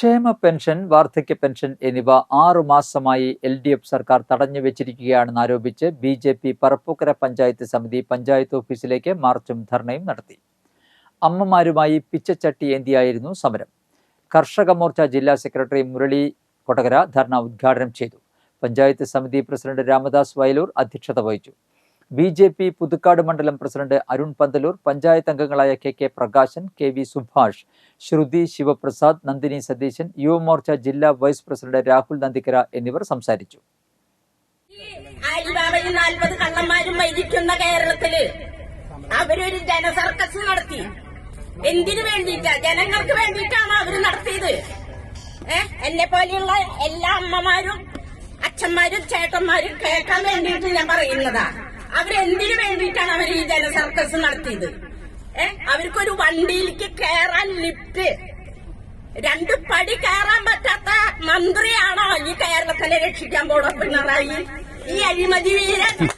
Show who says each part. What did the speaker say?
Speaker 1: ക്ഷേമ പെൻഷൻ വാർദ്ധക്യ പെൻഷൻ എന്നിവ ആറു മാസമായി എൽ ഡി എഫ് സർക്കാർ തടഞ്ഞു വെച്ചിരിക്കുകയാണെന്ന് ആരോപിച്ച് B J P Parappookkara panchayat സമിതി പഞ്ചായത്ത് ഓഫീസിലേക്ക് മാർച്ചും ധർണയും നടത്തി. അമ്മമാരുമായി പിച്ചച്ചട്ടി ഏന്തിയായിരുന്നു സമരം. കർഷക മോർച്ച ജില്ലാ സെക്രട്ടറി മുരളി കൊടകര ധർണ ഉദ്ഘാടനം ചെയ്തു. പഞ്ചായത്ത് സമിതി പ്രസിഡന്റ് രാമദാസ് വയലൂർ അധ്യക്ഷത വഹിച്ചു. ബി ജെ പി പുതുക്കാട് മണ്ഡലം പ്രസിഡന്റ് അരുൺ പന്തലൂർ പഞ്ചായത്ത് അംഗങ്ങളായ K K Prakashan K V Subhash Sruthi Sivaprasad Nandini Satheesan Yuva Morcha ജില്ലാ വൈസ് പ്രസിഡന്റ് രാഹുൽ നന്ദിക്കര എന്നിവർ സംസാരിച്ചു.
Speaker 2: കള്ളന്മാരും കേരളത്തിൽ അവരൊരു ജനസർക്കസ് നടത്തി. എന്തിനു വേണ്ടിയിട്ടാ? ജനങ്ങൾക്ക് വേണ്ടിയിട്ടാണ് അവർ നടത്തിയത്? എന്നെ പോലെയുള്ള എല്ലാ അമ്മമാരും അച്ഛന്മാരും ചേട്ടന്മാരും കേൾക്കാൻ വേണ്ടിയിട്ട് ഞാൻ പറയുന്നതാ. അവരെന്തിനു വേണ്ടിയിട്ടാണ് അവർ ഈ ജനസർക്കസ് നടത്തിയത്? ഏ? അവർക്കൊരു വണ്ടിയിലേക്ക് കയറാൻ ലിഫ്റ്റ്. രണ്ട് പടി കയറാൻ പറ്റാത്ത മന്ത്രിയാണോ ഈ കേരളത്തിനെ രക്ഷിക്കാൻ പോണ പിണറായി? ഈ അഴിമതി വീരൻ.